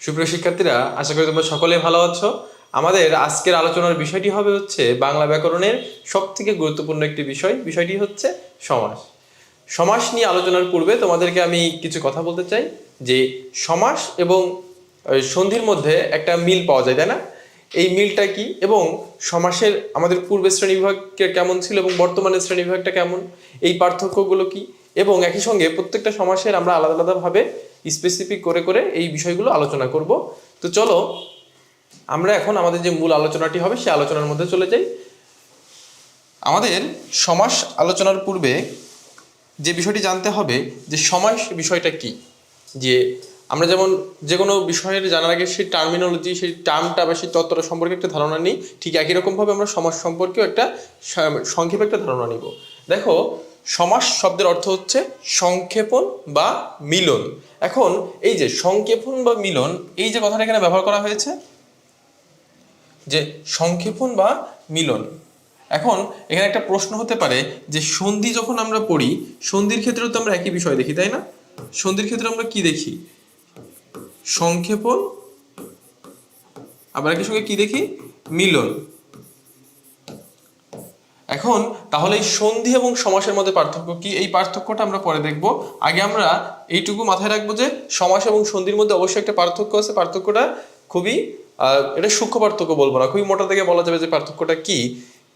সুপ্রিয় শিক্ষার্থীরা, আশা করি তোমরা সকলে ভালো আছো। আমাদের আজকের আলোচনার বিষয়টি হবে হচ্ছে বাংলা ব্যাকরণের সব থেকে গুরুত্বপূর্ণ একটি বিষয়। বিষয়টি হচ্ছে সমাস। সমাস নিয়ে আলোচনার পূর্বে তোমাদেরকে আমি কিছু কথা বলতে চাই, যে সমাস এবং সন্ধির মধ্যে একটা মিল পাওয়া যায়, তাই না? এই মিলটা কি এবং সমাসের আমাদের পূর্বের শ্রেণীবিভাগকে কেমন ছিল এবং বর্তমানের শ্রেণীবিভাগটা কেমন? এই পার্থক্যগুলো কি? এবং একই সঙ্গে প্রত্যেকটা সমাসের আমরা আলাদা আলাদাভাবে স্পেসিফিক করে করে এই বিষয়গুলো আলোচনা করব। তো চলো, আমরা এখন আমাদের যে মূল আলোচনাটি হবে সেই আলোচনার মধ্যে চলে যাই। আমাদের সমাস আলোচনার পূর্বে যে বিষয়টি জানতে হবে যে সমাস বিষয়টা কি? যে আমরা যেমন যে কোনো বিষয়ের জানার আগে সেই টার্মিনোলজি সেই টার্মটা বা সেই তত্ত্বটা সম্পর্কে একটা ধারণা নিই, ঠিক একই রকমভাবে আমরা সমাজ সম্পর্কেও একটা স- সংক্ষেপে একটা ধারণা নিব। দেখো সমাস শব্দের অর্থ হচ্ছে সংক্ষেপণ বা মিলন। এখন এই যে সংক্ষেপণ বা মিলন, এই যে কথাটা এখানে ব্যবহার করা হয়েছে, যে সংক্ষেপণ বা মিলন। এখন এখানে একটা প্রশ্ন হতে পারে যে সন্ধি যখন আমরা পড়ি, সন্ধির ক্ষেত্রেও তো আমরা একই বিষয় দেখি, তাই না? সন্ধির ক্ষেত্রে আমরা কি দেখি? সংক্ষেপণ, আবার একই সঙ্গে কি দেখি? মিলন। এখন তাহলে এই সন্ধি এবং সমাসের মধ্যে পার্থক্য কি? এই পার্থক্যটা আমরা পরে দেখব। আগে আমরা এইটুকু মাথায় রাখব যে সমাস এবং সন্ধির মধ্যে অবশ্যই একটা পার্থক্য আছে। পার্থক্যটা খুবই এটা সূক্ষ্ম পার্থক্য বলব না। খুবই মোটা থেকে বলা যাবে যে পার্থক্যটা কি।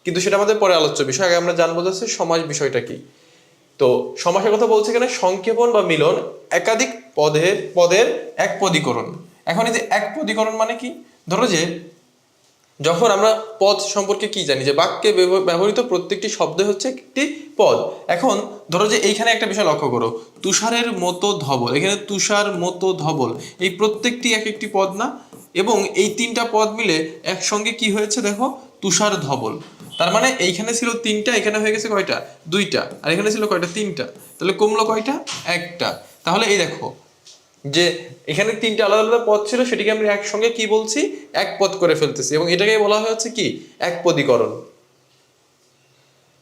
কিন্তু সেটা আমাদের পরে আলোচ্য বিষয়। আগে আমরা জানব যে সমাজ বিষয়টা কি। তো সমাসের কথা বলছে এখানে সংক্ষেপণ বা মিলন একাধিক পদের পদের এক পদীকরণ। এখন এই যে এক পদীকরণ মানে কি? ধরো যে যখন আমরা পদ সম্পর্কে কি জানি, যে বাক্যে ব্যবহৃত প্রত্যেকটি শব্দ হচ্ছে একটি পদ। এখন ধরো যে এইখানে একটা বিষয় লক্ষ্য করো, তুষারের মতো ধবল, এখানে তুষার মতো ধবল, এই প্রত্যেকটি এক একটি পদ না? এবং এই তিনটা পদ মিলে একসঙ্গে কি হয়েছে দেখো? তুষার ধবল। তার মানে এইখানে ছিল তিনটা, এখানে হয়ে গেছে কয়টা? দুইটা। আর এখানে ছিল কয়টা? তিনটা। তাহলে কমলো কয়টা? একটা। তাহলে এই দেখো যে এখানে তিনটা আলাদা আলাদা পদ ছিল, সেটিকে আমরা একসঙ্গে কি বলছি? এক পদ করে ফেলতেছি। এবং এটাকে বলা হচ্ছে কি? এক পদীকরণ।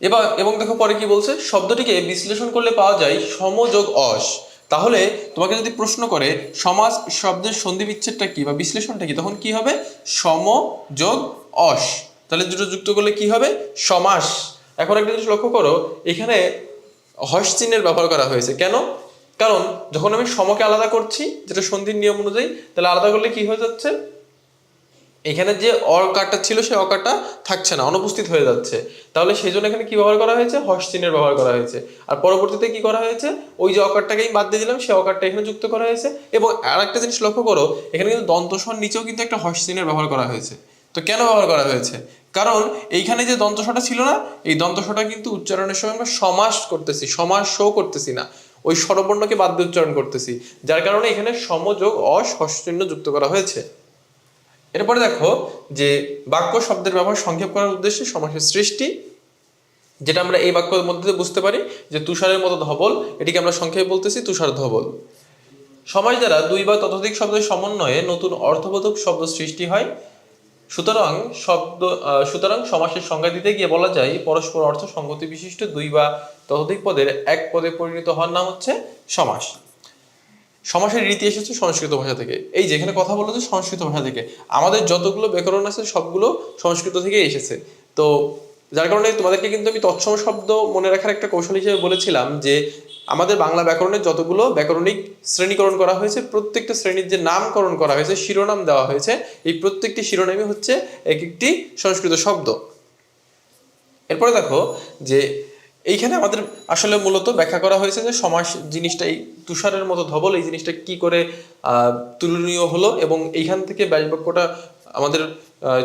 এবার, এবং দেখো পরে কি বলছে? শব্দটিকে বিশ্লেষণ করলে পাওয়া যায় সমযোগ অস। তাহলে তোমাকে যদি প্রশ্ন করে সমাজ শব্দের সন্ধি বিচ্ছেদটা কি বা বিশ্লেষণটা কি, তখন কি হবে? সমযোগ অস। তাহলে দুটো যুক্ত করলে কি হবে? সমাস। এখন একটা জিনিস লক্ষ্য করো, এখানে হস চিহ্নের ব্যবহার করা হয়েছে। কেন? কারণ যখন আমি সমকে আলাদা করছি, যেটা সন্ধির নিয়ম অনুযায়ী, তাহলে আলাদা করলে কি হয়ে যাচ্ছে? এখানে যে অকারটা ছিল, সেই অকারটা থাকছে না, অনুপস্থিত হয়ে যাচ্ছে। তাহলে সেই জন্য এখানে কি ব্যবহার করা হয়েছে? চিহ্নের ব্যবহার করা হয়েছে। আর পরবর্তীতে কি করা হয়েছে? ওই যে অকারটাকেই বাদ দিয়ে দিলাম, সেই অকারটা এখানে যুক্ত করা হয়েছে। এবং আর একটা জিনিস লক্ষ্য করো, এখানে কিন্তু দন্তস্বর নিচেও কিন্তু একটা চিহ্নের ব্যবহার করা হয়েছে। তো কেন ব্যবহার করা হয়েছে? কারণ এইখানে যে দন্তস্বরটা ছিল না, এই দন্তস্বরটা কিন্তু উচ্চারণের সময় আমরা সমাস করতেছি, সমাস শো করতেছি না। ওই স্বরবর্ণকে বাদ দিয়ে উচ্চারণ করতেছি, যার কারণে এখানে সমযোগ অস হর্ষ চিহ্ন যুক্ত করা হয়েছে। এরপরে দেখো যে বাক্য শব্দের ব্যবহার সংক্ষেপ করার উদ্দেশ্যে সমাসের সৃষ্টি, যেটা আমরা এই বাক্যের মধ্যে বুঝতে পারি যে তুষারের মতো ধবল, এটিকে আমরা সংক্ষেপে বলতেছি তুষার ধবল। সমাজ দ্বারা দুই বা ততোধিক শব্দের সমন্বয়ে নতুন অর্থবোধক শব্দ সৃষ্টি হয়। সুতরাং শব্দ সুতরাং সমাসের সংজ্ঞা দিতে গিয়ে বলা যায়, পরস্পর অর্থ সংগতি বিশিষ্ট দুই বা ততোধিক পদের এক পদে পরিণত হওয়ার নাম হচ্ছে সমাস। সমাসের রীতি এসেছে সংস্কৃত ভাষা থেকে। এই যেখানে কথা বলা যে সংস্কৃত ভাষা থেকে। আমাদের যতগুলো ব্যাকরণ আছে, সবগুলো সংস্কৃত থেকে এসেছে। তো যার কারণে তোমাদেরকে কিন্তু আমি তৎসম শব্দ মনে রাখার একটা কৌশল হিসেবে বলেছিলাম যে আমাদের বাংলা ব্যাকরণের যতগুলো ব্যাকরণিক শ্রেণীকরণ করা হয়েছে, প্রত্যেকটা শ্রেণির যে নামকরণ করা হয়েছে, শিরোনাম দেওয়া হয়েছে, এই প্রত্যেকটি শিরোনামই হচ্ছে এক একটি সংস্কৃত শব্দ। এরপরে দেখো যে এইখানে আমাদের আসলে মূলত ব্যাখ্যা করা হয়েছে যে সমাস জিনিসটা এই তুষারের মতো ধবল, এই জিনিসটা কি করে তুলনীয় হলো এবং এইখান থেকে ব্যাস বাক্যটা আমাদের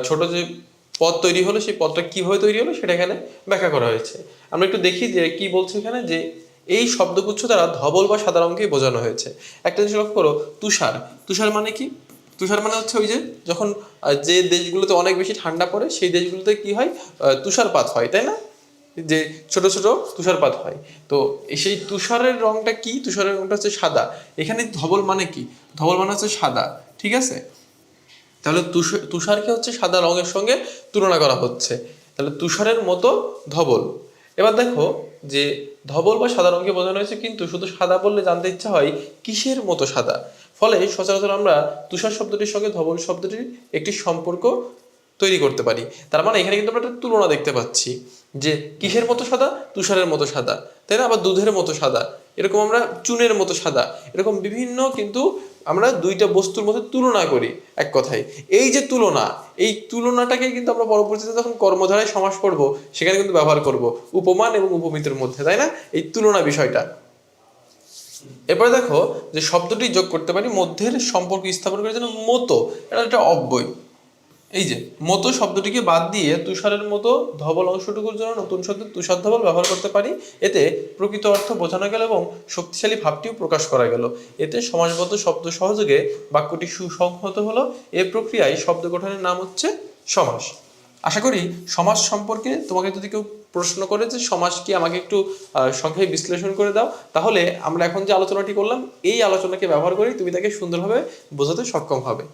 ছোট যে পদ তৈরি হলো, সেই পদটা কীভাবে তৈরি হলো সেটা এখানে ব্যাখ্যা করা হয়েছে। আমরা একটু দেখি যে কি বলছে এখানে যে এই শব্দগুচ্ছ দ্বারা ধবল বা সাদা রঙকেই বোঝানো হয়েছে। একটা জিনিস লক্ষ্য করো, তুষার। তুষার মানে কি? তুষার মানে হচ্ছে ওই যে যখন যে দেশগুলোতে অনেক বেশি ঠান্ডা পড়ে, সেই দেশগুলোতে কি হয়? তুষারপাত হয়, তাই না? যে ছোট ছোট তুষারপাত হয়। তো সেই তুষারের রংটা কি? তুষারের রংটা হচ্ছে সাদা। এখানে ধবল মানে কি? ধবল মানে হচ্ছে সাদা, ঠিক আছে? তাহলে তুষার তুষারকে হচ্ছে সাদা রঙের সঙ্গে তুলনা করা হচ্ছে। তাহলে তুষারের মতো ধবল। এবার দেখো যে ধবল বা সাদা রঙকে বোঝানো হয়েছে, কিন্তু শুধু সাদা বললে জানতে ইচ্ছা হয় কিসের মতো সাদা। ফলে সচরাচর আমরা তুষার শব্দটির সঙ্গে ধবল শব্দটির একটি সম্পর্ক তৈরি করতে পারি। তার মানে এখানে কিন্তু আমরা একটা তুলনা দেখতে পাচ্ছি যে কিসের মতো সাদা, তুষারের মতো সাদা, তাই না? আবার দুধের মতো সাদা, এরকম আমরা চুনের মতো সাদা, এরকম বিভিন্ন কিন্তু আমরা দুইটা বস্তুর মধ্যে তুলনা করি এক কথায়। এই যে তুলনা, এই তুলনাটাকে কিন্তু আমরা পরবর্তীতে যখন কর্মধারায় সমাস পড়ব সেখানে কিন্তু ব্যবহার করব। উপমান এবং উপমিতের মধ্যে, তাই না? এই তুলনা বিষয়টা। এরপরে দেখো যে শব্দটি যোগ করতে পারি মধ্যের সম্পর্ক স্থাপন করার জন্য মতো। এটা একটা অব্যয়। এই যে, মতো শব্দটিকে বাদ দিয়ে তুষারের মতো ধবল অংশটুকুর জন্য নতুন শব্দ তুষার ধবল ব্যবহার করতে পারি। এতে প্রকৃত অর্থ বোঝানো গেল এবং শক্তিশালী ভাবটিও প্রকাশ করা গেল। এতে সমাজবদ্ধ শব্দ সহযোগে বাক্যটি সুসংহত হলো। এ প্রক্রিয়ায় শব্দ গঠনের নাম হচ্ছে সমাস। আশা করি সমাজ সম্পর্কে তোমাকে যদি কেউ প্রশ্ন করে যে সমাজ কি আমাকে একটু সংক্ষেপে বিশ্লেষণ করে দাও, তাহলে আমরা এখন যে আলোচনাটি করলাম, এই আলোচনাকে ব্যবহার করেই তুমি তাকে সুন্দরভাবে বোঝাতে সক্ষম হবে।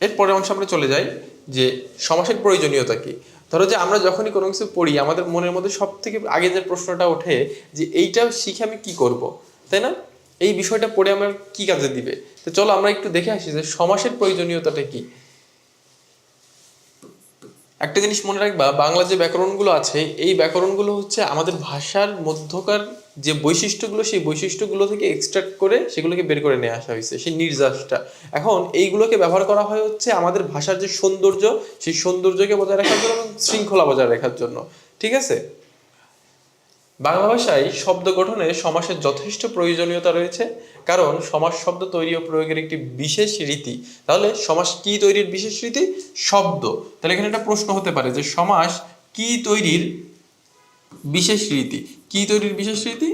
এর পরের অংশে আমরা চলে যাই যে সমাসের প্রয়োজনীয়তা কি। ধরো যে আমরা যখনই কোনো কিছু পড়ি, আমাদের মনের মধ্যে সব থেকে আগে যে প্রশ্নটা ওঠে যে এইটা শিখে আমি কি করব, তাই না? এই বিষয়টা পড়ে আমার কি কাজে দিবে? তো চলো আমরা একটু দেখে আসি যে সমাসের প্রয়োজনীয়তাটা কি। একটা জিনিস মনে রাখবা, বাংলা যে ব্যাকরণগুলো আছে, এই ব্যাকরণগুলো হচ্ছে আমাদের ভাষার মধ্যকার যে বৈশিষ্ট্যগুলো, সেই বৈশিষ্ট্যগুলো থেকে এক্সট্রাক্ট করে সেগুলোকে বের করে নিয়ে আসা হয়েছে, সেই নির্যাসটা। এখন এইগুলোকে ব্যবহার করা হয় হচ্ছে আমাদের ভাষার যে সৌন্দর্য, সেই সৌন্দর্যকে বজায় রাখার জন্য এবং শৃঙ্খলা বজায় রাখার জন্য, ঠিক আছে? বাংলা ভাষায় শব্দ গঠনে সমাসের যথেষ্ট প্রয়োজনীয়তা রয়েছে, কারণ সমাস শব্দ তৈরি ও প্রয়োগের একটি বিশেষ রীতি। তাহলে সমাস কি তৈরির বিশেষ রীতি? শব্দ। তাহলে এখানে একটা প্রশ্ন হতে পারে যে সমাস কি তৈরির বিশেষ রীতি? কি তৈরির বিশেষ রীতি?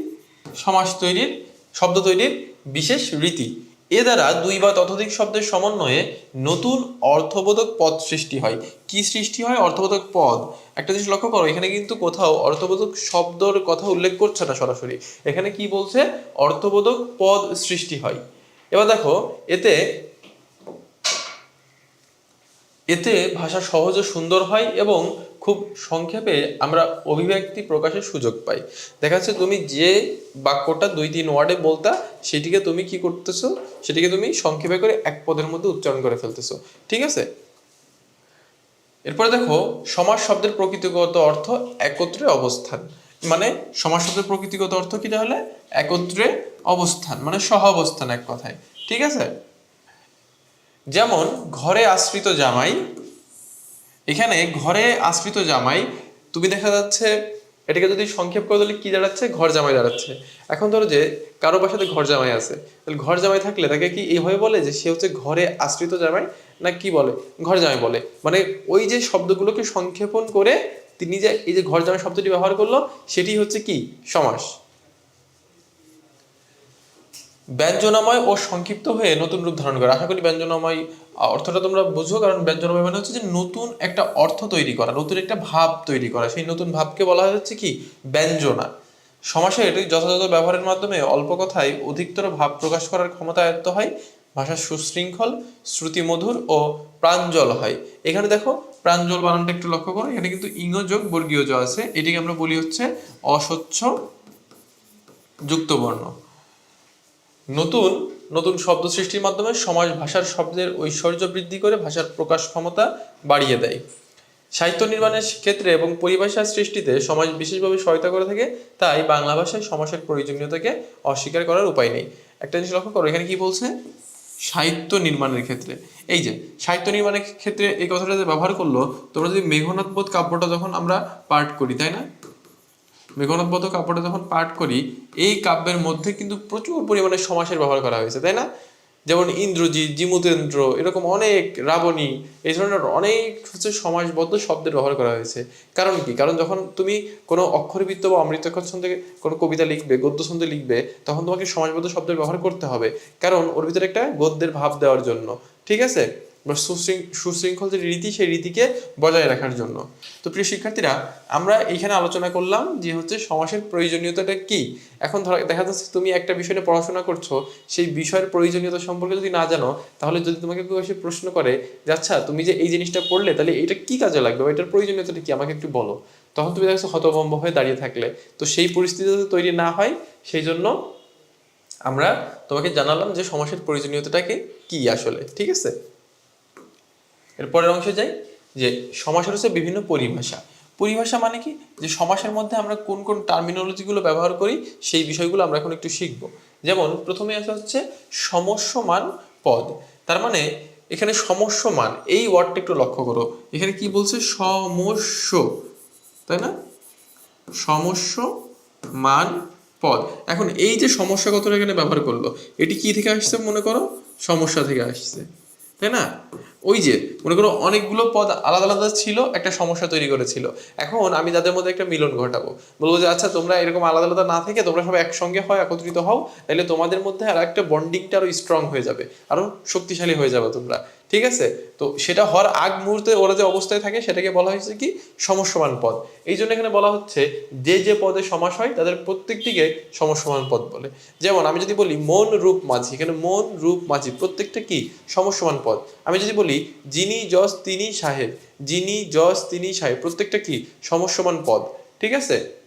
সমাস তৈরির, শব্দ তৈরির বিশেষ রীতি। এ দ্বারা দুই বা ততোধিক শব্দের সমন্বয়ে নতুন অর্থবোধক পদ সৃষ্টি হয়। কি সৃষ্টি হয়? অর্থবোধক পদ। একটা জিনিস লক্ষ্য করো, এখানে কিন্তু কোথাও অর্থবোধক শব্দর কথা উল্লেখ করছে না সরাসরি। এখানে কি বলছে? অর্থবোধক পদ সৃষ্টি হয়। এবার দেখো, এতে এতে ভাষা সহজ ও সুন্দর হয় এবং খুব সংক্ষেপে আমরা অভিব্যক্তি প্রকাশের সুযোগ পাই। দেখা যাচ্ছে তুমি যে বাক্যটা দুই তিন ওয়ার্ডে বলতা, সেটিকে তুমি কি করতেছো? সেটিকে তুমি সংক্ষেপে করে এক পদের মধ্যে উচ্চারণ করে ফেলতেছো। ঠিক আছে? এরপরে দেখো সমাজ শব্দের প্রকৃতিগত অর্থ একত্রে অবস্থান। মানে সমাজ শব্দের প্রকৃতিগত অর্থ কি তাহলে? একত্রে অবস্থান মানে সহ অবস্থান এক কথায়। ঠিক আছে? যেমন, ঘরে আশ্রিত জামাই এখানে ঘরে আশ্রিত জামাই, তুমি দেখা যাচ্ছে এটাকে যদি সংক্ষেপ করে তাহলে কি দাঁড়াচ্ছে? ঘর জামাই দাঁড়াচ্ছে। এখন ধরো যে কারও বাসাতে ঘর জামাই আছে, তাহলে ঘর জামাই থাকলে তাকে কি এইভাবে বলে যে সে হচ্ছে ঘরে আশ্রিত জামাই? না কি বলে? ঘর জামাই বলে। মানে ওই যে শব্দগুলোকে সংক্ষেপণ করে তিনি যে এই যে ঘর জামাই শব্দটি ব্যবহার করল, সেটি হচ্ছে কি? সমাস। ব্যঞ্জনাময় ও সংক্ষিপ্ত হয়ে নতুন রূপ ধারণ করে। আশা করি ব্যঞ্জনাময় অর্থটা তোমরা বুঝো, কারণ ব্যঞ্জনাময় মানে হচ্ছে যে নতুন একটা অর্থ তৈরি করা, নতুন একটা ভাব তৈরি করা। সেই নতুন ভাবকে বলা হচ্ছে কি? ব্যঞ্জনা। সমাসের যথাযথ ব্যবহারের মাধ্যমে অল্প কথায় অধিকতর ভাব প্রকাশ করার ক্ষমতা আয়ত্ত হয় ভাষা সুশৃঙ্খল, শ্রুতিমধুর ও প্রাঞ্জল হয়। এখানে দেখো, প্রাঞ্জল বানানটা একটু লক্ষ্য করো, এখানে কিন্তু ইঙ্গ যোগ বর্গীয় জ আছে। এটিকে আমরা বলি হচ্ছে অস্বচ্ছ যুক্তবর্ণ। নতুন নতুন শব্দ সৃষ্টির মাধ্যমে সমাজ ভাষার শব্দের ঐশ্বর্য বৃদ্ধি করে ভাষার প্রকাশ ক্ষমতা বাড়িয়ে দেয়। সাহিত্য নির্মাণের ক্ষেত্রে এবং পরিভাষা সৃষ্টিতে সমাজ বিশেষভাবে সহায়তা করে থাকে, তাই বাংলা ভাষায় সমাসের প্রয়োজনীয়তাকে অস্বীকার করার উপায় নেই। একটা জিনিস লক্ষ্য করো, এখানে কি বলছে? সাহিত্য নির্মাণের ক্ষেত্রে। এই যে, সাহিত্য নির্মাণের ক্ষেত্রে এই কথাটা যে ব্যবহার করল, তোমরা যদি মেঘনাথ বোধ কাব্যটা যখন আমরা পাঠ করি, তাই না? মেঘনাথবধ কাব্যটা যখন পাঠ করি, এই কাব্যের মধ্যে কিন্তু প্রচুর পরিমাণে সমাসের ব্যবহার করা হয়েছে, তাই না? যেমন ইন্দ্রজিৎ, জিমুতেন্দ্র, এরকম অনেক রাবণী, এই ধরনের অনেক হচ্ছে সমাসবদ্ধ শব্দের ব্যবহার করা হয়েছে। কারণ কি? কারণ যখন তুমি কোনো অক্ষরবৃত্ত বা অমৃতাক্ষর ছন্দে কোনো কবিতা লিখবে, গদ্য ছন্দে লিখবে, তখন তোমাকে সমাসবদ্ধ শব্দের ব্যবহার করতে হবে। কারণ ওর ভিতরে একটা গদ্যের ভাব দেওয়ার জন্য, ঠিক আছে? বা সুশৃং- সুশৃঙ্খল যে রীতি, সেই রীতিকে বজায় রাখার জন্য। তো প্রিয় শিক্ষার্থীরা, আমরা এইখানে আলোচনা করলাম যে হচ্ছে সমাসের প্রয়োজনীয়তাটা কি। এখন ধরো, দেখা যাচ্ছে তুমি একটা বিষয় নিয়ে পড়াশোনা করছ, সেই বিষয়ের প্রয়োজনীয়তা সম্পর্কে যদি না জানো, তাহলে যদি তোমাকে কেউ এসে প্রশ্ন করে যে আচ্ছা তুমি যে এই জিনিসটা পড়লে, তাহলে এটা কি কাজে লাগবে এটার প্রয়োজনীয়তাটা কি, আমাকে একটু বলো। তখন তুমি দেখছ হতভম্ব হয়ে দাঁড়িয়ে থাকলে। তো সেই পরিস্থিতি যাতে তৈরি না হয়, সেই জন্য আমরা তোমাকে জানালাম যে সমাসের প্রয়োজনীয়তাটাকে কি আসলে, ঠিক আছে? এর পরের অংশে যাই, যে সমাসের হচ্ছে বিভিন্ন পরিভাষা। পরিভাষা মানে কি? যে সমাসের মধ্যে আমরা কোন কোন টার্মিনোলজিগুলো ব্যবহার করি, সেই বিষয়গুলো আমরা এখন একটু শিখব। যেমন প্রথমে আসা হচ্ছে সমস্যমান পদ। তার মানে এখানে সমস্যমান, এই ওয়ার্ডটা একটু লক্ষ্য করো। এখানে কি বলছে? সমস্য, তাই না? সমস্য মান পদ। এখন এই যে সমস্যা কথাটা এখানে ব্যবহার করল, এটি কি থেকে আসছে মনে করো? সমস্যা থেকে আসছে। তাই না? ওই যে, মনে করো অনেকগুলো পদ আলাদা আলাদা ছিল, একটা সমস্যা তৈরি করেছিল। এখন আমি তাদের মধ্যে একটা মিলন ঘটাবো। বলব যে আচ্ছা তোমরা এরকম আলাদা আলাদা না থেকে তোমরা সবাই একসঙ্গে হয়, একত্রিত হও তাহলে তোমাদের মধ্যে আর একটা বন্ডিংটা আরও স্ট্রং হয়ে যাবে, আরও শক্তিশালী হয়ে যাবে তোমরা। ঠিক আছে? তো সেটা হওয়ার আগ মুহূর্তে ওরা যে অবস্থায় থাকে, সেটাকে বলা হয়েছে কি? সমস্যমান পদ। এই জন্য এখানে বলা হচ্ছে যে যে পদে সমাস হয়, তাদের প্রত্যেকটিকে সমসমান পদ বলে। যেমন আমি যদি বলি মন, রূপ, মাঝি, এখানে মন, রূপ, মাঝি প্রত্যেকটা কি? সমস্যমান পদ। আমি যদি বলি যিনি, যশ, তিনি, সাহেব, যিনি, যশ, তিনি, সাহেব, প্রত্যেকটা কি? সমস্যমান পদ। ঠিক আছে?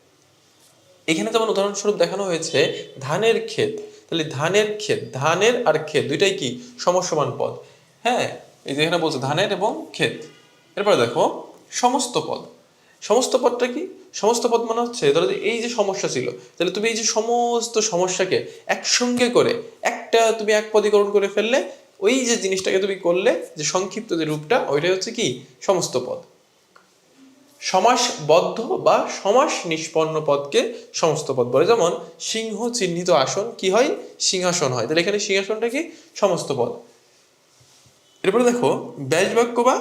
এখানে যেমন উদাহরণস্বরূপ দেখানো হয়েছে ধানের ক্ষেত। তাহলে ধানের ক্ষেত, ধানের আর ক্ষেত দুইটাই কি? সমস্যমান পদ। হ্যাঁ এই যে এখানে বলছে ধানের এবং ক্ষেত। এরপরে দেখো, সমস্ত পদ। সমস্ত পদটা কি? সমস্ত পদ মানে হচ্ছে, ধরো এই যে সমস্যা ছিল, তাহলে তুমি এই যে সমস্ত সমস্যাকে একসঙ্গে করে একটা তুমি এক পদীকরণ করে ফেললে, ওই যে জিনিসটাকে তুমি করলে, যে সংক্ষিপ্ত যে রূপটা, ওইটাই হচ্ছে কি? সমস্ত পদ। সমাসবদ্ধ বা সমাস নিষ্পন্ন পদকে সমস্ত পদ বলে। যেমন, সিংহ চিহ্নিত আসন কি হয়? সিংহাসন হয়। তাহলে এখানে সিংহাসনটা কি? সমস্ত পদ। এরপরে দেখো, ব্যাস বাক্য বা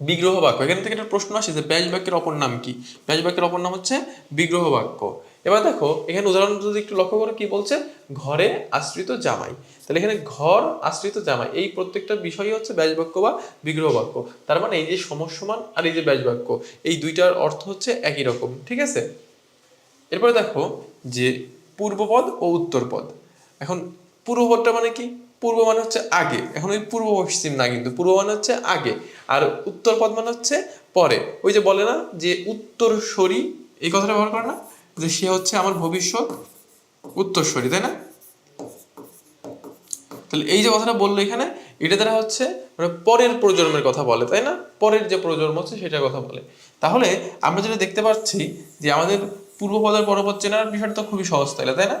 বিগ্রহ বাক্য। এখান থেকে একটা প্রশ্ন আসে যে ব্যাস বাক্যের অপর নাম কি? ব্যাস বাক্যের অপর নাম হচ্ছে বিগ্রহ বাক্য। এবার দেখো, এখানে উদাহরণ যদি একটু লক্ষ্য করো, কি বলছে? ঘরে আশ্রিত জামাই। তাহলে এখানে ঘর আশ্রিত জামাই। এই প্রত্যেকটা বিষয়ই হচ্ছে ব্যাস বাক্য বা বিগ্রহ বাক্য। তার মানে এই যে সমস্যমান আর এই যে ব্যাস বাক্য, এই দুইটার অর্থ হচ্ছে একই রকম, ঠিক আছে? এরপরে দেখো যে পূর্বপদ ও উত্তরপদ। এখন পূর্বপদটা মানে কি? পূর্ব মানে হচ্ছে আগে। এখন ওই পূর্ব পশ্চিম না কিন্তু পূর্ব মানে হচ্ছে আগে। আর উত্তর পদ মানে হচ্ছে পরে। ওই যে বলে না যে উত্তরস্বরী, এই কথাটা ব্যবহার করে না? যে সে হচ্ছে আমার ভবিষ্যৎ উত্তরস্বরী, তাই না? তাহলে এই যে কথাটা বলল এখানে, এটা দ্বারা হচ্ছে মানে পরের প্রজন্মের কথা বলে, তাই না? পরের যে প্রজন্ম হচ্ছে সেটার কথা বলে। তাহলে আমরা যেটা দেখতে পাচ্ছি যে আমাদের পূর্বপদের পরপদ চেনার বিষয়টা তো খুবই সহজ তাইলে, তাই না?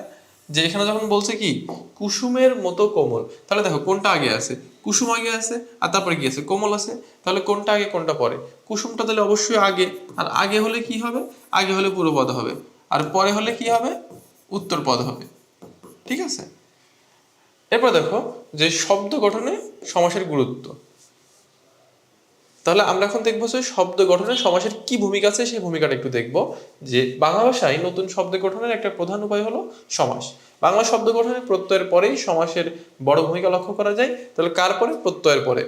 যে এখানে যখন বলছে কি, কুসুমের মতো কোমল, তাহলে দেখো কোনটা আগে আছে? কুসুম আগে আছে আর তারপরে কি আছে? কোমল আছে। তাহলে কোনটা আগে, কোনটা পরে? কুসুমটা তাহলে অবশ্যই আগে। আর আগে হলে কি হবে? আগে হলে পূর্বপদ হবে। আর পরে হলে কি হবে? উত্তর পদ হবে। ঠিক আছে? এরপর দেখো যে শব্দ গঠনে সমাসের গুরুত্ব। তাহলে আমরা এখন দেখব যে শব্দ গঠনে সমাসের কি ভূমিকা আছে, সেই ভূমিকাটা একটু দেখব। যে বাংলা ভাষায় নতুন শব্দ গঠনের একটা প্রধান উপায় হলো সমাস। বাংলা শব্দ গঠনের প্রত্যয়ের পরেই সমাসের বড় ভূমিকা লক্ষ্য করা যায়। তাহলে কার পরে? প্রত্যয়ের পরে।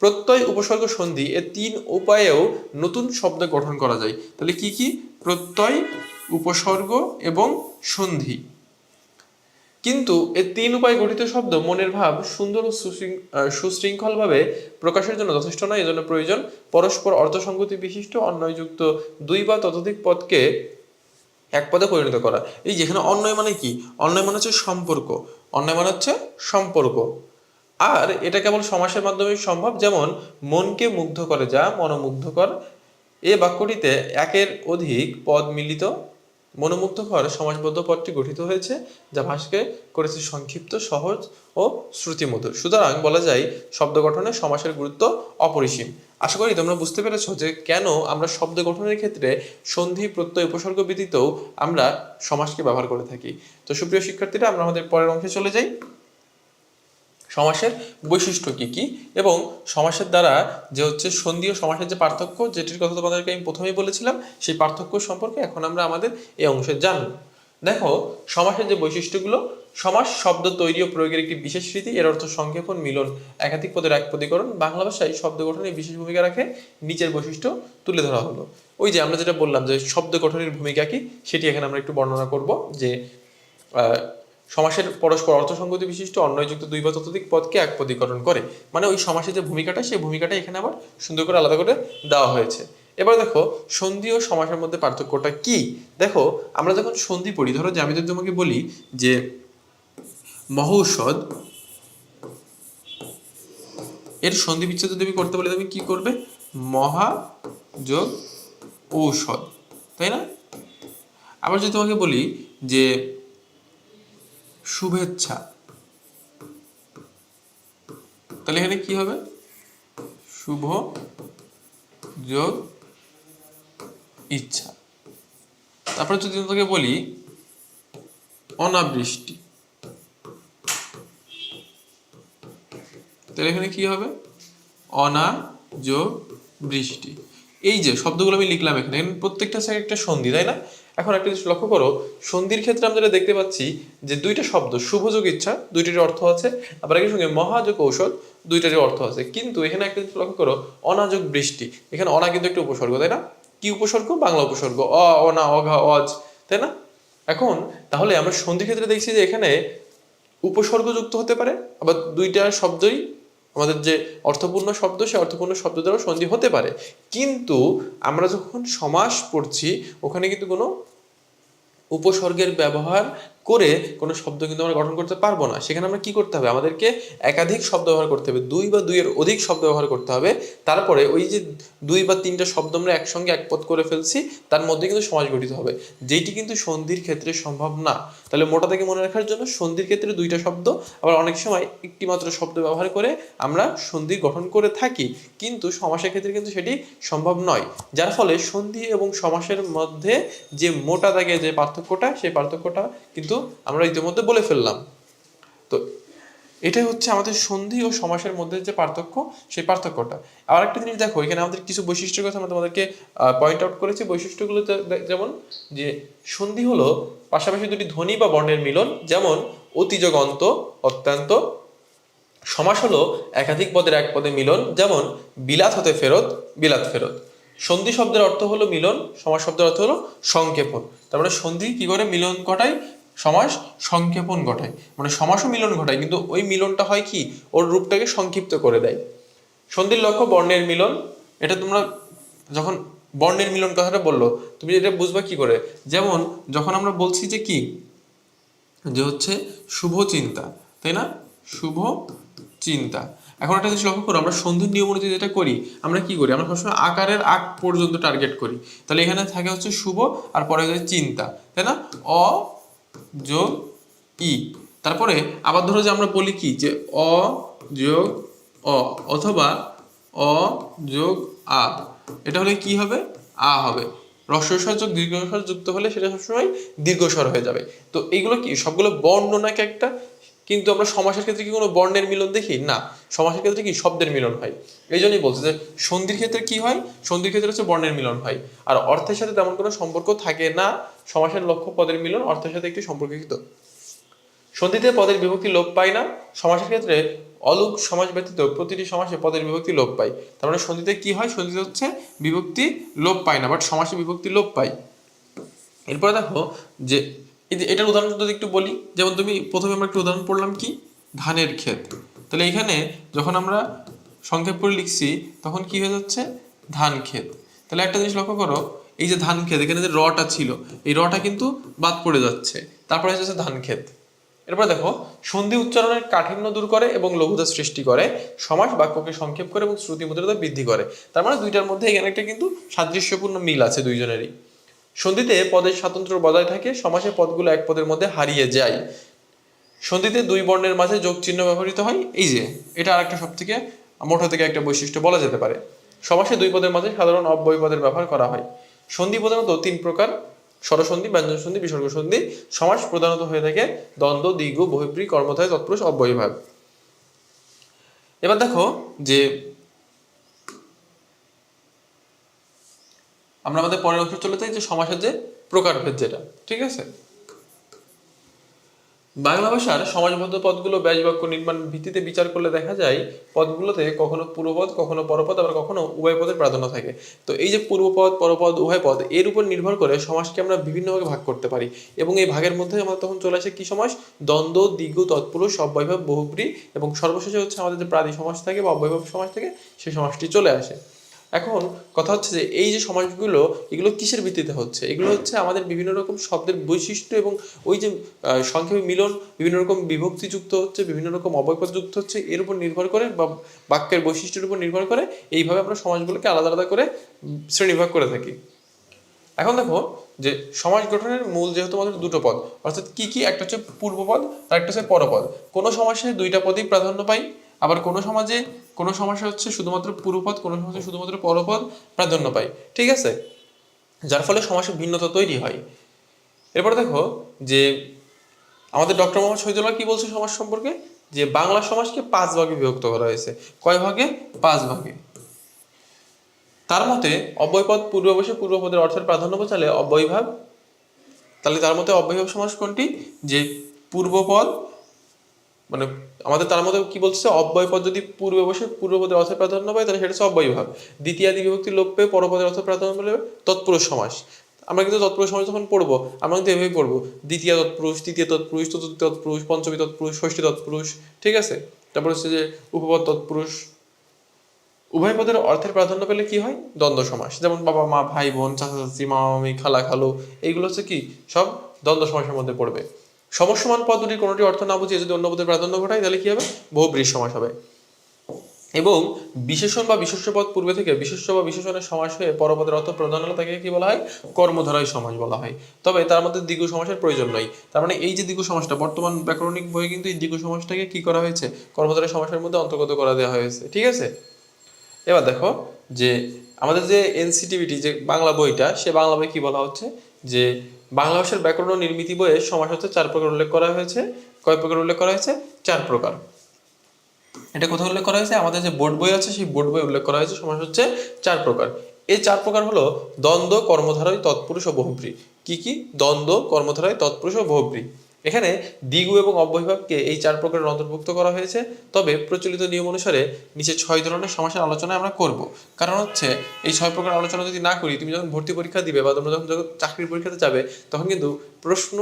প্রত্যয় উপসর্গ সন্ধি এ তিন উপায়েও নতুন শব্দ গঠন করা যায়। তাহলে কি কি? প্রত্যয়, উপসর্গ এবং সন্ধি। কিন্তু এই তিন উপায় গঠিত শব্দ মনের ভাব, সুন্দর ও সুশৃঙ্খলভাবে প্রকাশের জন্য যথেষ্ট নয়, এজন্য প্রয়োজন পরস্পর অর্থসঙ্গতি বিশিষ্ট, অন্যয়যুক্ত দুই বা ততোধিক পদকে এক পদে পরিণত করা। এই যেখানে অন্যয় মানে কি? অন্যয় মানে হচ্ছে সম্পর্ক। অন্যয় মানে হচ্ছে সম্পর্ক। আর এটা কেবল সমাসের মাধ্যমে সম্ভব, যেমন মনকে মুগ্ধ করে যা, মনোমুগ্ধকর। এ বাক্যটিতে একের অধিক পদ মিলিত মনোমুগ্ধকর সমাজবদ্ধ পথটি গঠিত হয়েছে, যা ভাষকে করেছে সংক্ষিপ্ত, সহজ ও শ্রুতিমধুর। সুতরাং বলা যায়, শব্দ গঠনে সমাসের গুরুত্ব অপরিসীম। আশা করি তোমরা বুঝতে পেরেছ যে কেন আমরা শব্দ গঠনের ক্ষেত্রে সন্ধি, প্রত্যয়, উপসর্গ ব্যতীতও আমরা সমাজকে ব্যবহার করে থাকি। তো সুপ্রিয় শিক্ষার্থীরা, আমরা আমাদের পরের অংশে চলে যাই। সমাসের বৈশিষ্ট্য কি কি? এবং সমাসের দ্বারা যে হচ্ছে সন্ধি ও সমাসের যে পার্থক্য, যেটির কথা তোমাদেরকে আমি প্রথমেই বলেছিলাম, সেই পার্থক্য সম্পর্কে এখন আমরা আমাদের এই অংশে জানব। দেখো, সমাসের যে বৈশিষ্ট্যগুলো, সমাস শব্দ তৈরি ও প্রয়োগের একটি বিশেষ রীতি, এর অর্থ সংক্ষেপণ, মিলন, একাধিক পদের এক পদীকরণ বাংলা ভাষায় শব্দ গঠনে বিশেষ ভূমিকা রাখে, নিচের বৈশিষ্ট্য তুলে ধরা হলো। ওই যে আমরা যেটা বললাম যে শব্দ গঠনের ভূমিকা কি, সেটি এখানে আমরা একটু বর্ণনা করব যে সমাসের পরস্পর অর্থসঙ্গতি বিশিষ্ট অন্যযুক্ত দুই বা ততোধিক পদকে এক পদীকরণ করে। মানে ওই সমাসের যে ভূমিকাটা, সেই ভূমিকাটা এখানে আবার সুন্দর করে আলাদা করে দেওয়া হয়েছে। এবার দেখো, সন্ধি ও সমাসের মধ্যে পার্থক্যটা কি? দেখো, আমরা যখন সন্ধি পড়ি, ধরো যে আমি যদি তোমাকে বলি যে মহৌষধ, এর সন্ধি বিচ্ছেদ যদি আমি করতে বলি তুমি কি করবে? মহা যোগ ঔষধ। তাই না? আবার যদি তোমাকে বলি যে শুভেচ্ছা। তাহলে এখানে কি হবে? শুভ যোগ ইচ্ছা। তারপরে যদি তোকে বলি, অনাবৃষ্টি। তাহলে এখানে কি হবে? অনা যোগ বৃষ্টি। এই যে শব্দগুলো আমি লিখলাম এখানে। প্রত্যেকটা সাইড একটা সন্ধি, তাই না? এখন একটা জিনিস লক্ষ্য করো, সন্ধির ক্ষেত্রে আমরা যেটা দেখতে পাচ্ছি যে দুইটা শব্দ শুভযোগ ইচ্ছা, দুইটারই অর্থ আছে, আবার একই সঙ্গে মহাযোগ ঔষধ, দুইটারই অর্থ আছে। কিন্তু এখানে একটা জিনিস লক্ষ্য করো, অনাযোগ বৃষ্টি। এখানে অনা কিন্তু একটা উপসর্গ, তাই না? কি উপসর্গ? বাংলা উপসর্গ, অ, অনা, অঘা, অজ, তাই না? এখন তাহলে আমরা সন্ধির ক্ষেত্রে দেখছি যে এখানে উপসর্গযুক্ত হতে পারে, আবার দুইটা শব্দই আমাদের যে অর্থপূর্ণ শব্দ, সে অর্থপূর্ণ শব্দ দ্বারা সন্ধি হতে পারে। কিন্তু আমরা যখন সমাস পড়ছি, ওখানে কিন্তু কোনো উপসর্গের ব্যবহার করে কোনো শব্দ কিন্তু আমরা গঠন করতে পারব না। সেখানে আমরা কি করতে হবে? আমাদেরকে একাধিক শব্দ ব্যবহার করতে হবে। দুই বা দুইয়ের অধিক শব্দ ব্যবহার করতে হবে। তারপরে ওই যে দুই বা তিনটা শব্দ আমরা একসঙ্গে একপদ করে ফেলছি, তার মধ্যে কিন্তু সমাজ গঠিত হবে। যেটি কিন্তু সন্ধির ক্ষেত্রে সম্ভব না। তাহলে মোটা থেকে মনে রাখার জন্য সন্ধির ক্ষেত্রে দুইটা শব্দ, আবার অনেক সময় একটি মাত্র শব্দ ব্যবহার করে আমরা সন্ধি গঠন করে থাকি। কিন্তু সমাসের ক্ষেত্রে কিন্তু সেটি সম্ভব নয়। যার ফলে সন্ধি এবং সমাসের মধ্যে যে মোটা দাগে যে পার্থক্যটা, সেই পার্থক্যটা কিন্তু আমরা ইতিমধ্যে বলে ফেললাম। তো এটাই হচ্ছে আমাদের সন্ধি ও সমাসের মধ্যে যে পার্থক্য, সেই পার্থক্যটা। আর একটা জিনিস দেখো, এখানে আমাদের কিছু বৈশিষ্ট্যের কথা আমরা তোমাদেরকে পয়েন্ট আউট করেছি। বৈশিষ্ট্যগুলো যেমন যে সন্ধি হলো পাশাপাশি দুটি ধ্বনি বা বর্ণের মিলন। যেমন অতিযোগ অন্ত অত্যন্ত। সমাস হলো একাধিক পদের এক পদে মিলন। যেমন বিলাত হতে ফেরত, বিলাত ফেরত। সন্ধি শব্দের অর্থ হলো মিলন, সমাস শব্দের অর্থ হলো সংক্ষেপণ। তার মানে সন্ধি কি করে মিলন ঘটায়? সমাস সংক্ষেপণ ঘটায়। মানে সমাসও মিলন ঘটায়, কিন্তু ওই মিলনটা হয় কি? ওর রূপটাকে সংক্ষিপ্ত করে দেয়। সন্ধির লক্ষ্য বর্ণের মিলন। এটা তোমরা যখন বর্ণের মিলন কথাটা বলল, তুমি এটা বুঝবা কি করে? যেমন যখন আমরা বলছি যে কি? যে হচ্ছে শুভ চিন্তা, তাই না? শুভ চিন্তা। এখন একটা জিনিস লক্ষ্য করো, আমরা সন্ধির নিয়ম অনুযায়ী যেটা করি, আমরা কি করি? আমরা সবসময় আকারের আগ পর্যন্ত টার্গেট করি। তাহলে এখানে থাকে হচ্ছে শুভ আর পরে চিন্তা, তাই না? অ যোগ ই। তারপরে আবার ধরো যে আমরা বলি কি? যে অ যোগ অ অথবা অ যোগ আ। এটা হলে কি হবে? আ হবে। রস্বস্বর যোগ দীর্ঘস্বর যুক্ত হলে সেটা সবসময় দীর্ঘস্বর হয়ে যাবে। তো এইগুলো কি? সবগুলো বর্ণ নাকি একটা? কিন্তু আমরা সমাসের ক্ষেত্রে কি কোনো বর্ণের মিলন দেখি? না সমাসের ক্ষেত্রে কি শব্দের মিলন হয়? এই জন্যই বলছে যে সন্ধির ক্ষেত্রে কি হয়? সন্ধির ক্ষেত্রে হচ্ছে বর্ণের মিলন হয়। আর অর্থের সাথে তেমন কোনো সম্পর্ক থাকে না। সমাসের লক্ষ্য পদের মিলন, অর্থের সাথে একটি সম্পর্কিত। সন্ধিতে পদের বিভক্তি লোপ পায় না। সমাসের ক্ষেত্রে অলুক সমাজ ব্যতীত প্রতিটি সমাসে পদের বিভক্তি লোপ পায়। তার মানে সন্ধিতে কি হয়? সন্ধিতে হচ্ছে বিভক্তি লোপ পায় না বাট সমাসে বিভক্তি লোপ পায়। এরপরে দেখো যে এটার উদাহরণ যদি একটু বলি, যেমন তুমি প্রথমে আমরা একটু উদাহরণ পড়লাম কি? ধানের ক্ষেত। তাহলে এখানে যখন আমরা সংক্ষেপ করে লিখছি, তখন কি হয়ে যাচ্ছে? ধান ক্ষেত। তাহলে একটা জিনিস লক্ষ্য করো, এই যে ধান ক্ষেত, এখানে যে রটা ছিল, এই রটা কিন্তু বাদ পড়ে যাচ্ছে। তারপরে হচ্ছে ধান ক্ষেত। এরপর দেখো, সন্ধি উচ্চারণের কাঠিন্য দূর করে এবং লঘুতা সৃষ্টি করে, সমাস বাক্যকে সংক্ষেপ করে এবং শ্রুতি মধুরতা বৃদ্ধি করে। তার মানে দুইটার মধ্যে এখানে একটা কিন্তু সাদৃশ্যপূর্ণ মিল আছে দুইজনেরই। সন্ধিতে পদের স্বাতন্ত্র্য বজায় থাকে, সমাসে পদগুলো এক পদের মধ্যে হারিয়ে যায়। সন্ধিতে দুই বর্ণের মাঝে যোগ চিহ্ন ব্যবহৃত হয়। এই যে, এটা আরেকটা সব থেকে মোটা থেকে একটা বৈশিষ্ট্য বলা যেতে পারে। সমাসে দুই পদের মাঝে সাধারণ অব্যয় পদের ব্যবহার করা হয়। সন্ধি প্রধানত তিন প্রকার, স্বরসন্ধি ব্যঞ্জন সন্ধি বিসর্গ সন্ধি সমাস প্রধানত হয়ে থাকে দ্বন্দ্ব, দ্বিগু বহিব্রী কর্মধায় তৎপুরুষ, অব্যয়ভাব। এবার দেখো যে আমরা আমাদের পরের অংশ চলে যাই যে সমাসের যে প্রকারভেদ যেটা, ঠিক আছে? বাংলা ভাষার সমাজবদ্ধ পদগুলো ব্যাস বাক্য নির্মাণ ভিত্তিতে বিচার করলে দেখা যায় পদগুলোতে কখনো পূর্বপদ, কখনো পরপদ, আবার কখনো উভয় পদের প্রাধান্য থাকে। তো এই যে পূর্বপদ, পরপদ, উভয় পদ, এর উপর নির্ভর করে সমাজকে আমরা বিভিন্নভাবে ভাগ করতে পারি। এবং এই ভাগের মধ্যে আমাদের তখন চলে আসে কি সমাস? দ্বন্দ্ব দিগু তৎপুরুষ অব্যয়ভাব বহুব্রী এবং সর্বশেষে হচ্ছে আমাদের যে প্রাদি সমাজ থাকে বা অব্যয়ভাব সমাজ থাকে, সেই সমাজটি চলে আসে। এখন কথা হচ্ছে যে এই যে সমাজগুলো এগুলো কিসের ভিত্তিতে হচ্ছে? এগুলো হচ্ছে আমাদের বিভিন্ন রকম শব্দের বৈশিষ্ট্য এবং ওই যে সংক্ষেপে মিলন বিভিন্ন রকম বিভক্তি যুক্ত হচ্ছে বিভিন্ন রকম অবয়পদ যুক্ত হচ্ছে এর উপর নির্ভর করে বা বাক্যের বৈশিষ্ট্যের উপর নির্ভর করে এইভাবে আমরা সমাজগুলোকে আলাদা আলাদা করে উম, শ্রেণীভাগ করে থাকি। এখন দেখো যে সমাজ গঠনের মূল যেহেতু আমাদের দুটো পদ অর্থাৎ কি কি? একটা হচ্ছে পূর্বপদ আর একটা হচ্ছে পরপদ। কোনো সমাসে দুইটা পদই প্রাধান্য পাই। আবার কোনো সমাজে কোনো সমস্যা হচ্ছে শুধুমাত্র পূর্বপদ কোনো সমাজে শুধুমাত্র পরপদ প্রাধান্য পায়। ঠিক আছে? যার ফলে সমাজে ভিন্নতা তৈরি হয়। এরপর দেখো যে আমাদের ডক্টর মোহাম্মদ শহীদুল্লাহ কি বলছে সমাজ সম্পর্কে? যে বাংলা সমাজকে পাঁচ ভাগে বিভক্ত করা হয়েছে। কয় ভাগে? পাঁচ ভাগে। তার মতে অব্যয়পদ পূর্ববশে পূর্বপদের অর্থের প্রাধান্য বোঝালে অব্যয়ভাব তাহলে তার মতে অব্যয়ভাব সমাজ কোনটি? যে পূর্বপদ মানে আমাদের তার মধ্যে কি বলছে, অব্যয় পদ যদি পূর্বে বসে, পূর্বপদের অর্থের প্রাধান্য পায়, তাহলে সেটা হচ্ছে অব্যয়ভাব দ্বিতীয়াদি বিভক্তি লোপ পেয়ে পরপদের অর্থ প্রাধান্য পেলে তৎপুরুষ সমাস। আমরা কিন্তু তৎপুরুষ সমাজ যখন পড়ব, আমরা কিন্তু এভাবেই পড়ব, দ্বিতীয় তৎপুরুষ, তৃতীয় তৎপুরুষ, চতুর্থ তৎপুরুষ, পঞ্চমী তৎপুরুষ, ষষ্ঠী তৎপুরুষ, ঠিক আছে? তারপর হচ্ছে যে উপপদ তৎপুরুষ। উভয় পদের অর্থের প্রাধান্য পেলে কি হয়? দ্বন্দ্ব সমাস। যেমন বাবা, মা, ভাই, বোন, চাচা, চাচি, মামা, মামি, খালা, খালু, এইগুলো হচ্ছে কি? সব দ্বন্দ্ব সমাসের মধ্যে পড়বে। সমসমান পদ দুটির কোনোটি অর্থ না বুঝিয়ে যদি অন্য পদের প্রাধান্য ঘটায়, তাহলে কি হবে? বহুব্রীজ সমাস হবে। এবং বিশেষণ বা বিশেষ্য পদ পূর্বে থেকে বিশেষ্য বা বিশেষণের সমাস হয়ে পরপদের অর্থ প্রধান হলে তাকে কি বলা হয়? কর্মধারয় সমাস বলা হয়। তবে তার মধ্যে দ্বিগু সমাসের প্রয়োজন নয় তার মানে এই যে দ্বিগু সমাসটা, বর্তমান ব্যাকরণিক বইয়ে কিন্তু এই দ্বিগু সমাসটাকে কি করা হয়েছে? কর্মধারয় সমাসের মধ্যে অন্তর্গত করা দেওয়া হয়েছে। ঠিক আছে? এবার দেখো যে আমাদের যে এনসিটিভিটি, যে বাংলা বইটা, সে বাংলা বই কি বলা হচ্ছে? যে বাংলা ভাষার ব্যাকরণ ও নির্মিতি বইয়ে সমাস হচ্ছে চার প্রকার উল্লেখ করা হয়েছে। কয় প্রকার উল্লেখ করা হয়েছে? চার প্রকার। এটা কোথায় উল্লেখ করা হয়েছে? আমাদের যে বোর্ড বই আছে, সেই বোর্ড বই উল্লেখ করা হয়েছে, সমাস হচ্ছে চার প্রকার। এই চার প্রকার হলো দ্বন্দ্ব, কর্মধারয়, তৎপুরুষ ও বহুব্রী। কি কি? দ্বন্দ্ব, কর্মধারয়, তৎপুরুষ ও বহুব্রী। এখানে দ্বিগু এবং অব্যয়ভাবকে এই চার প্রকারের অন্তর্ভুক্ত করা হয়েছে। তবে প্রচলিত নিয়ম অনুসারে নিচে ছয় ধরনের সমাসের আলোচনা আমরা করব। কারণ হচ্ছে, এই ছয় প্রকার আলোচনা যদি না করি, তুমি যখন ভর্তি পরীক্ষা দিবে বা তোমরা যখন যখন চাকরির পরীক্ষাতে যাবে, তখন কিন্তু প্রশ্ন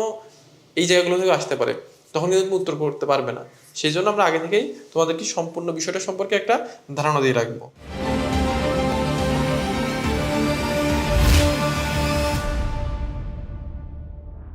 এই জায়গাগুলো থেকে আসতে পারে। তখন কিন্তু তুমি উত্তর করতে পারবে না। সেই জন্য আমরা আগে থেকেই তোমাদেরকে সম্পূর্ণ বিষয়টা সম্পর্কে একটা ধারণা দিয়ে রাখব।